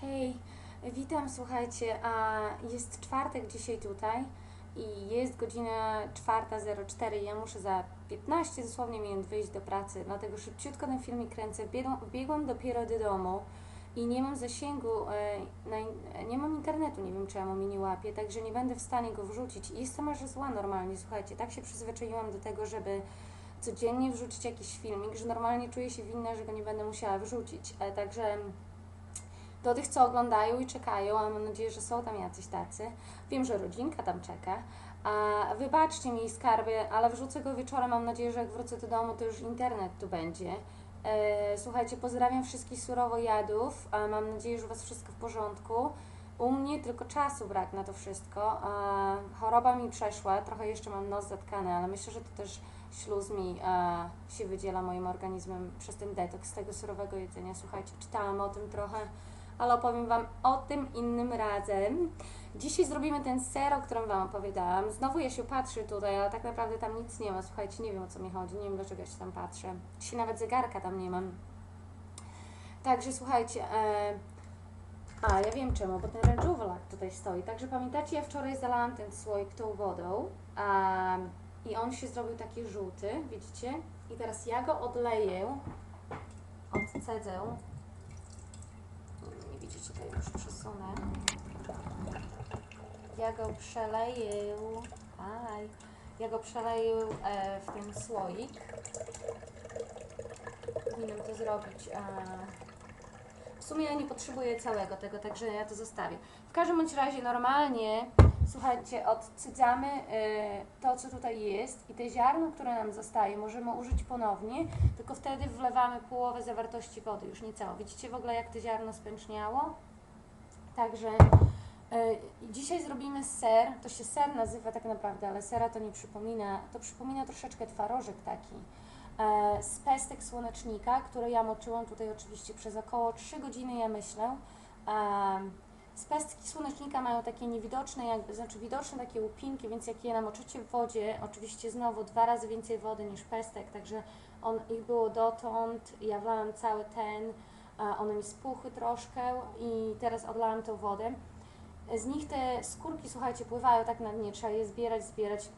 Hej, witam, słuchajcie, a jest czwartek dzisiaj tutaj i jest godzina 4.04, ja muszę za 15 dosłownie minut wyjść do pracy, dlatego szybciutko ten filmik kręcę, Biegłam, dopiero do domu i nie mam zasięgu, e, nie mam internetu, nie wiem czemu mi nie łapie, także nie będę w stanie go wrzucić. I jestem aż zła normalnie, słuchajcie, tak się przyzwyczaiłam do tego, żeby codziennie wrzucić jakiś filmik, że normalnie czuję się winna, że go nie będę musiała wrzucić, e, także do tych, co oglądają i czekają, a mam nadzieję, że są tam jacyś tacy. Wiem, że rodzinka tam czeka. A wybaczcie mi skarby, ale wrzucę go wieczorem. Mam nadzieję, że jak wrócę do domu, to już internet tu będzie. E, słuchajcie, pozdrawiam wszystkich surowojadów. A mam nadzieję, że u Was wszystko w porządku. U mnie tylko czasu brak na to wszystko. Choroba mi przeszła, trochę jeszcze mam nos zatkany, ale myślę, że to też śluz mi e, się wydziela moim organizmem przez ten detoks tego surowego jedzenia. Słuchajcie, czytałam o tym trochę ale opowiem Wam o tym innym razem. Dzisiaj zrobimy ten ser, o którym Wam opowiadałam. Znowu ja się patrzę tutaj, ale tak naprawdę tam nic nie ma. Słuchajcie, nie wiem o co mi chodzi, nie wiem dlaczego ja się tam patrzę. Dzisiaj nawet zegarka tam nie mam. Także słuchajcie, e... a ja wiem czemu, bo ten rejuvelak tutaj stoi. Także pamiętacie, ja wczoraj zalałam ten słoik tą wodą a... i on się zrobił taki żółty, widzicie? I teraz ja go odleję, odcedzę nie widzicie, tutaj Ja go przeleję, aj, ja go przeleję e, w ten słoik. Powinnam to zrobić. E, w sumie ja nie potrzebuję całego tego, także ja to zostawię. W każdym bądź razie normalnie, słuchajcie, odcydzamy e, to, co tutaj jest i te ziarno, które nam zostaje, możemy użyć ponownie, tylko wtedy wlewamy połowę zawartości wody, już nie całą. Widzicie w ogóle, jak to ziarno spęczniało? Także e, dzisiaj zrobimy ser, to się ser nazywa tak naprawdę, ale sera to nie przypomina, to przypomina troszeczkę twarożek taki e, z pestek słonecznika, które ja moczyłam tutaj oczywiście przez około 3 godziny, ja myślę. Em, z pestki słonecznika mają takie niewidoczne, jakby, znaczy widoczne takie łupinki, więc jak je namoczycie w wodzie, oczywiście znowu dwa razy więcej wody niż pestek, także on, ich było dotąd, ja wlałam cały ten, one mi spuchły troszkę i teraz odlałam tą wodę. Z nich te skórki, słuchajcie, pływają tak na dnie, trzeba je zbierać, zbierać.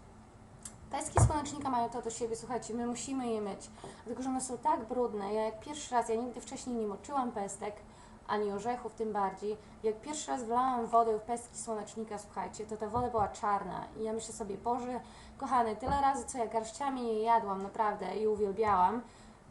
Pestki słonecznika mają to do siebie, słuchajcie, my musimy je myć, dlatego że one są tak brudne. Ja jak pierwszy raz, ja nigdy wcześniej nie moczyłam pestek, ani orzechów tym bardziej. Jak pierwszy raz wlałam wodę w pestki słonecznika, słuchajcie, to ta woda była czarna. I ja myślę sobie, Boże, kochany, tyle razy, co ja garściami je jadłam, naprawdę, i uwielbiałam.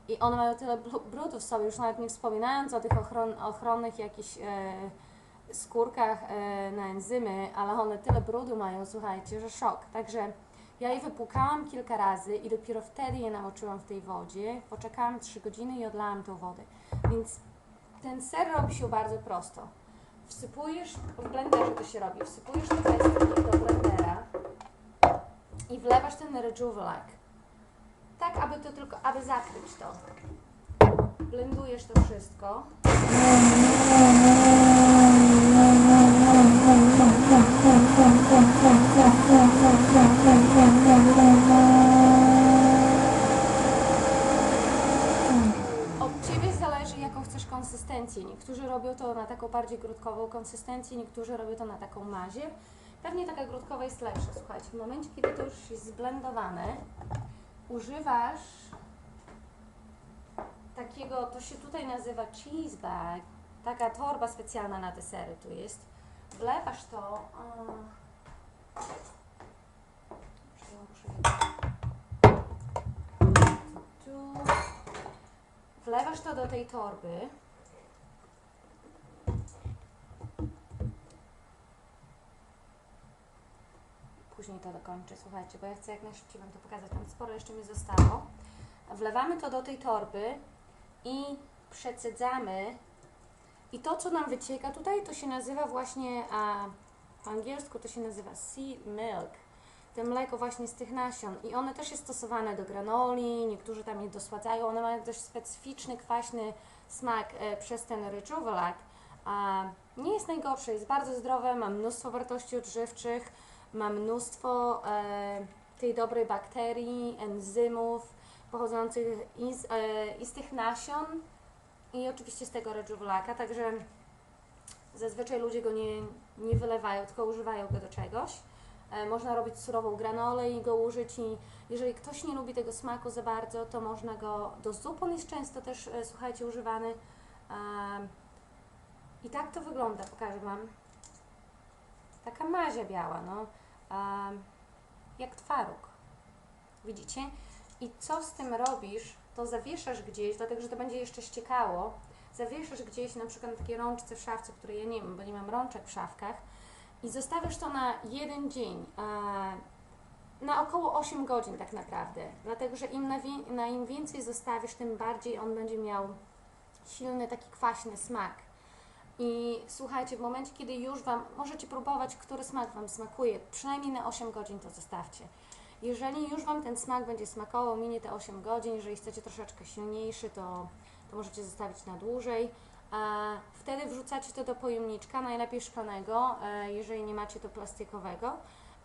I one mają tyle brudu w sobie, już nawet nie wspominając o tych ochron, ochronnych jakichś e, skórkach e, na enzymy, ale one tyle brudu mają, słuchajcie, że szok. Także ja je wypłukałam kilka razy i dopiero wtedy je namoczyłam w tej wodzie. Poczekałam 3 godziny i odlałam tą wodę. Więc ten ser robi się bardzo prosto. Wsypujesz, w blenderze to się robi, wsypujesz te pestki do blendera i wlewasz ten rejuvelak. Tak, aby to tylko, aby zakryć to. Blendujesz to wszystko. Od Ciebie zależy, jaką chcesz konsystencję. Niektórzy robią to na taką bardziej grudkową konsystencję, niektórzy robią to na taką mazie. Pewnie taka grudkowa jest lepsza. Słuchajcie, w momencie, kiedy to już jest zblendowane, używasz takiego, to się tutaj nazywa cheese bag, taka torba specjalna na te sery tu jest. Wlewasz to. tu. Wlewasz to do tej torby. To dokończę, słuchajcie, bo ja chcę jak najszybciej Wam to pokazać. Tam sporo jeszcze mi zostało. Wlewamy to do tej torby i przecedzamy. I to, co nam wycieka tutaj, to się nazywa właśnie, a po angielsku to się nazywa seed milk. Te mleko właśnie z tych nasion. I one też jest stosowane do granoli, niektórzy tam je dosładzają. One mają dość specyficzny, kwaśny smak e, przez ten rejuvelak. A nie jest najgorsze, jest bardzo zdrowe, ma mnóstwo wartości odżywczych, ma mnóstwo e, tej dobrej bakterii, enzymów pochodzących i z, e, i z tych nasion i oczywiście z tego rejuvelaka, także Zazwyczaj ludzie go nie, nie wylewają, tylko używają go do czegoś. E, Można robić surową granolę i go użyć i jeżeli ktoś nie lubi tego smaku za bardzo, to można go do zup, on jest często też, e, słuchajcie, używany. Em, I tak to wygląda, pokażę Wam. Taka mazia biała, no. Jak twaróg. Widzicie? I co z tym robisz, to zawieszasz gdzieś, dlatego że to będzie jeszcze ściekało. Zawieszasz gdzieś na przykład na takiej rączce w szafce, której ja nie mam, bo nie mam rączek w szafkach i zostawiasz to na jeden dzień, e, na około 8 godzin tak naprawdę, dlatego że im, na, na im więcej zostawisz, tym bardziej on będzie miał silny taki kwaśny smak. I słuchajcie, w momencie, kiedy już Wam, możecie próbować, który smak Wam smakuje, przynajmniej na 8 godzin to zostawcie. Jeżeli już Wam ten smak będzie smakował, minie te 8 godzin, jeżeli chcecie troszeczkę silniejszy, to, to możecie zostawić na dłużej. A wtedy wrzucacie to do pojemniczka, najlepiej szklanego, e, jeżeli nie macie to plastikowego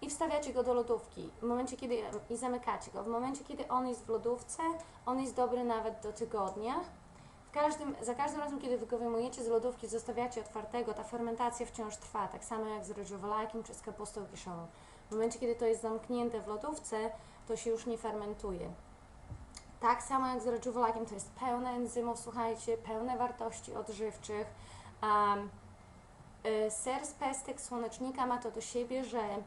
i wstawiacie go do lodówki. W momencie, kiedy i zamykacie go. W momencie, kiedy on jest w lodówce, on jest dobry nawet do tygodnia. Każdym, za każdym razem, kiedy go wyjmujecie z lodówki, zostawiacie otwartego, ta fermentacja wciąż trwa, tak samo jak z ryżowolakiem czy z kapustą kiszoną. W momencie, kiedy to jest zamknięte w lodówce, to się już nie fermentuje. Tak samo jak z ryżowolakiem, to jest pełne enzymów, słuchajcie, pełne wartości odżywczych. Um, ser z pestek słonecznika ma to do siebie, że y,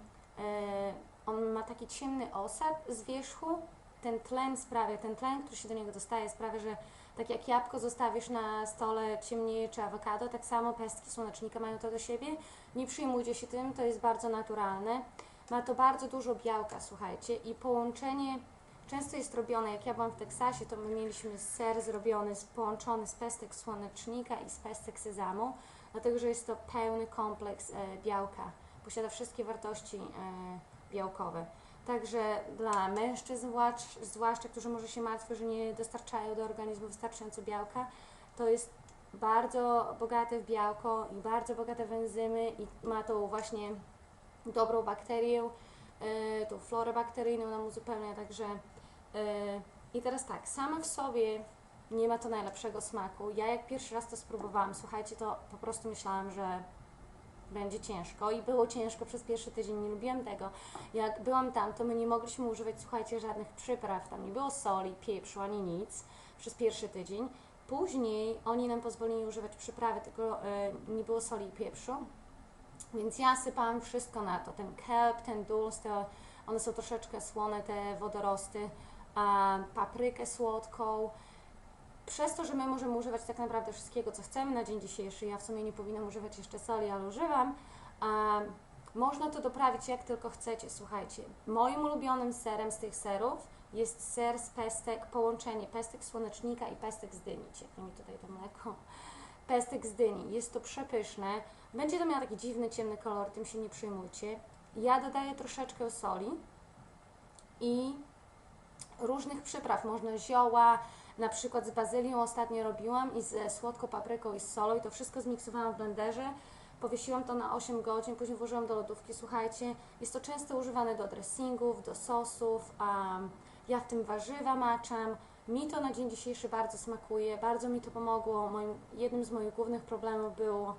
on ma taki ciemny osad z wierzchu. Ten tlen sprawia, ten tlen, który się do niego dostaje, sprawia, że tak jak jabłko zostawisz na stole ciemnieje czy awokado, tak samo pestki słonecznika mają to do siebie. Nie przyjmujcie się tym, to jest bardzo naturalne. Ma to bardzo dużo białka, słuchajcie, i połączenie często jest robione, jak ja byłam w Teksasie, to my mieliśmy ser zrobiony, połączony z pestek słonecznika i z pestek sezamu, dlatego że jest to pełny kompleks e, białka. Posiada wszystkie wartości e, białkowe. Także dla mężczyzn, zwłasz- zwłaszcza, którzy może się martwią, że nie dostarczają do organizmu wystarczająco białka, to jest bardzo bogate w białko i bardzo bogate w enzymy i ma tą właśnie dobrą bakterię, e, tą florę bakteryjną nam uzupełnia, także e, i teraz tak, same w sobie nie ma to najlepszego smaku. Ja jak pierwszy raz to spróbowałam, słuchajcie, to po prostu myślałam, że będzie ciężko i było ciężko przez pierwszy tydzień, nie lubiłam tego. Jak byłam tam, to my nie mogliśmy używać, słuchajcie, żadnych przypraw, tam nie było soli, pieprzu ani nic przez pierwszy tydzień. Później oni nam pozwolili używać przyprawy, tylko e, nie było soli i pieprzu. Więc ja sypałam wszystko na to, ten kelp, ten dulce, to one są troszeczkę słone, te wodorosty, a paprykę słodką. Przez to, że my możemy używać tak naprawdę wszystkiego, co chcemy na dzień dzisiejszy, ja w sumie nie powinnam używać jeszcze soli, ale używam, a można to doprawić jak tylko chcecie. Słuchajcie, moim ulubionym serem z tych serów jest ser z pestek, połączenie pestek słonecznika i pestek z dyni. Cieknie mi tutaj to mleko. Pestek z dyni. Jest to przepyszne. Będzie to miało taki dziwny, ciemny kolor, tym się nie przejmujcie. Ja dodaję troszeczkę soli i różnych przypraw. Można zioła, na przykład z bazylią ostatnio robiłam i z słodką papryką i z solą i to wszystko zmiksowałam w blenderze. Powiesiłam to na 8 godzin, później włożyłam do lodówki. Słuchajcie, jest to często używane do dressingów, do sosów. Um, ja w tym warzywa maczam. Mi to na dzień dzisiejszy bardzo smakuje, bardzo mi to pomogło. Moim, jednym z moich głównych problemów było,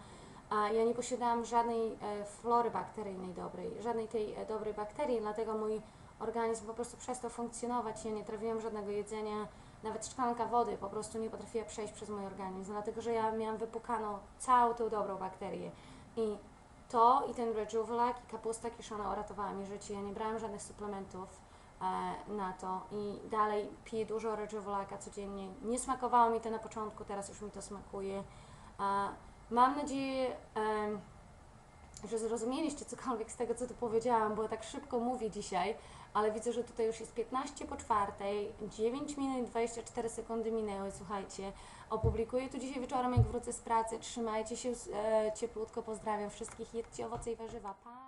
a ja nie posiadałam żadnej e, flory bakteryjnej dobrej, żadnej tej e, dobrej bakterii, dlatego mój organizm po prostu przestał funkcjonować. Ja nie trawiłam żadnego jedzenia, nawet szklanka wody po prostu nie potrafiła przejść przez mój organizm, dlatego że ja miałam wypukaną całą tą dobrą bakterię. I to i ten rejuvenac i kapusta kiszona uratowała mi życie. Ja nie brałam żadnych suplementów e, na to i dalej piję dużo rejuvenaca codziennie. Nie smakowało mi to na początku, teraz już mi to smakuje. E, mam nadzieję, em, że zrozumieliście cokolwiek z tego, co tu powiedziałam, bo tak szybko mówię dzisiaj, ale widzę, że tutaj już jest 15 po czwartej, 9 minut i 24 sekundy minęły, słuchajcie. Opublikuję to dzisiaj wieczorem, jak wrócę z pracy. Trzymajcie się e, cieplutko, pozdrawiam wszystkich, jedzcie owoce i warzywa. Pa!